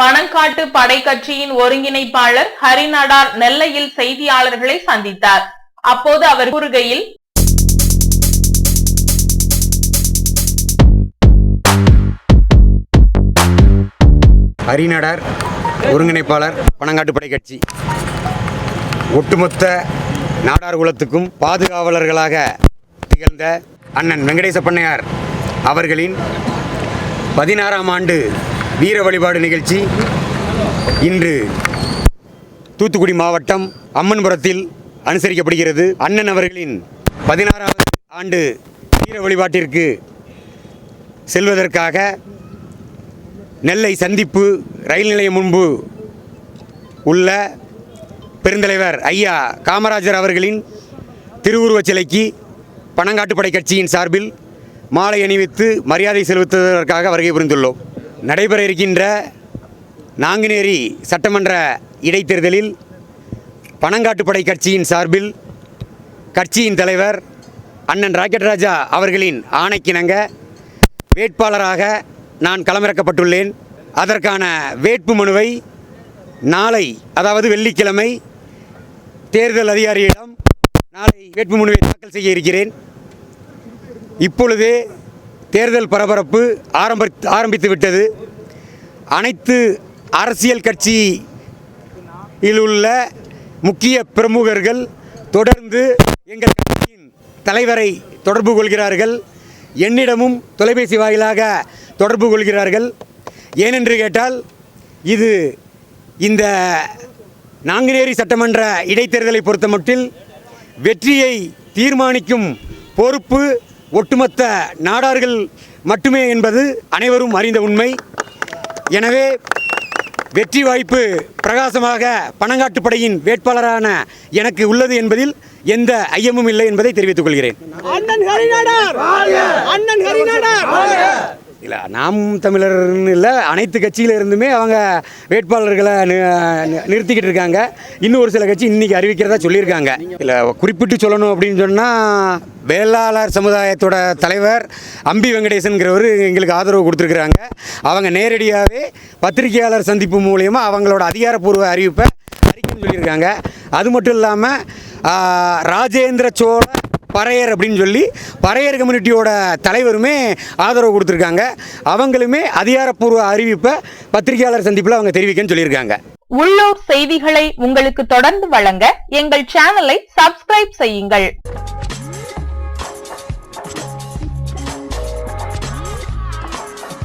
பணங்காட்டு படை கட்சியின் ஒருங்கிணைப்பாளர் ஹரிநடார் நெல்லையில் செய்தியாளர்களை சந்தித்தார். அப்போது அவர் கூறுகையில் ஹரிநடர் ஒருங்கிணைப்பாளர் பனங்காட்டுப்படை கட்சி ஒட்டுமொத்த நாடார் குலத்துக்கும் பாதுகாவலர்களாக திகழ்ந்த அண்ணன் வெங்கடேச பண்ணையார் அவர்களின் பதினாறாம் ஆண்டு வீர வழிபாடு நிகழ்ச்சி இன்று தூத்துக்குடி மாவட்டம் அம்மன்புரத்தில் அனுசரிக்கப்படுகிறது. அண்ணன் அவர்களின் பதினாறாவது ஆண்டு வீர வழிபாட்டிற்கு செல்வதற்காக நெல்லை சந்திப்பு ரயில் நிலையம் முன்பு உள்ள பெருந்தலைவர் ஐயா காமராஜர் அவர்களின் திருவுருவச் சிலைக்கு பனங்காட்டுப்படை கட்சியின் சார்பில் மாலை அணிவித்து மரியாதை செலுத்துவதற்காக வருகை புரிந்துள்ளோம். நடைபெற இருக்கின்ற நாங்குநேரி சட்டமன்ற இடைத்தேர்தலில் பனங்காட்டுப்படை கட்சியின் சார்பில் கட்சியின் தலைவர் அண்ணன் ராக்கெட் ராஜா அவர்களின் ஆணைக்கிணங்க வேட்பாளராக நான் களமிறக்கப்பட்டுள்ளேன். அதற்கான வேட்பு மனுவை நாளை அதாவது வெள்ளிக்கிழமை தேர்தல் அதிகாரியிடம் நாளை வேட்பு மனுவை தாக்கல் செய்ய இருக்கிறேன். இப்பொழுது தேர்தல் பரபரப்பு ஆரம்ப ஆரம்பித்து விட்டது. அனைத்து அரசியல் கட்சியில் உள்ள முக்கிய பிரமுகர்கள் தொடர்ந்து எங்கள் கட்சியின் தலைவரை தொடர்பு கொள்கிறார்கள். என்னிடமும் தொலைபேசி வாயிலாக தொடர்பு கொள்கிறார்கள். ஏனென்று கேட்டால் இது இந்த நாங்குநேரி சட்டமன்ற இடைத்தேர்தலை பொறுத்தமட்டில் வெற்றியை தீர்மானிக்கும் பொறுப்பு ஒட்டுமொத்த நாடார்கள் மட்டுமே என்பது அனைவரும் அறிந்த உண்மை. எனவே வெற்றி வாய்ப்பு பிரகாசமாக பணங்காட்டுப்படையின் வேட்பாளரான எனக்கு உள்ளது என்பதில் எந்த ஐயமும் இல்லை என்பதை தெரிவித்துக் கொள்கிறேன். இல்லை நாம் தமிழர்னு இல்லை அனைத்து கட்சியில இருந்துமே அவங்க வேட்பாளர்களை நிறுத்திக்கிட்டு இருக்காங்க. இன்னும் ஒரு சில கட்சி இன்றைக்கி அறிவிக்கிறதா சொல்லியிருக்காங்க. இல்லை குறிப்பிட்டு சொல்லணும் அப்படின்னு சொன்னால் வேளாளர் சமுதாயத்தோட தலைவர் அம்பி வெங்கடேசன்கிறவர் எங்களுக்கு ஆதரவு கொடுத்துருக்குறாங்க. அவங்க நேரடியாகவே பத்திரிகையாளர் சந்திப்பு மூலியமாக அவங்களோட அதிகாரப்பூர்வ அறிவிப்பை அறிக்கைன்னு சொல்லியிருக்காங்க. அது மட்டும் இல்லாமல் ராஜேந்திர சோழ பறையர் அப்படின்னு சொல்லி பறையர் கம்யூனிட்டியோட தலைவருமே ஆதரவு கொடுத்துருக்காங்க. அவங்களுமே அதிகாரப்பூர்வ அறிவிப்பை பத்திரிகையாளர் சந்திப்பில் அவங்க தெரிவிக்கன்னு சொல்லியிருக்காங்க. உள்ளூர் செய்திகளை உங்களுக்கு தொடர்ந்து வழங்க எங்கள் சேனலை சப்ஸ்கிரைப் செய்யுங்கள்.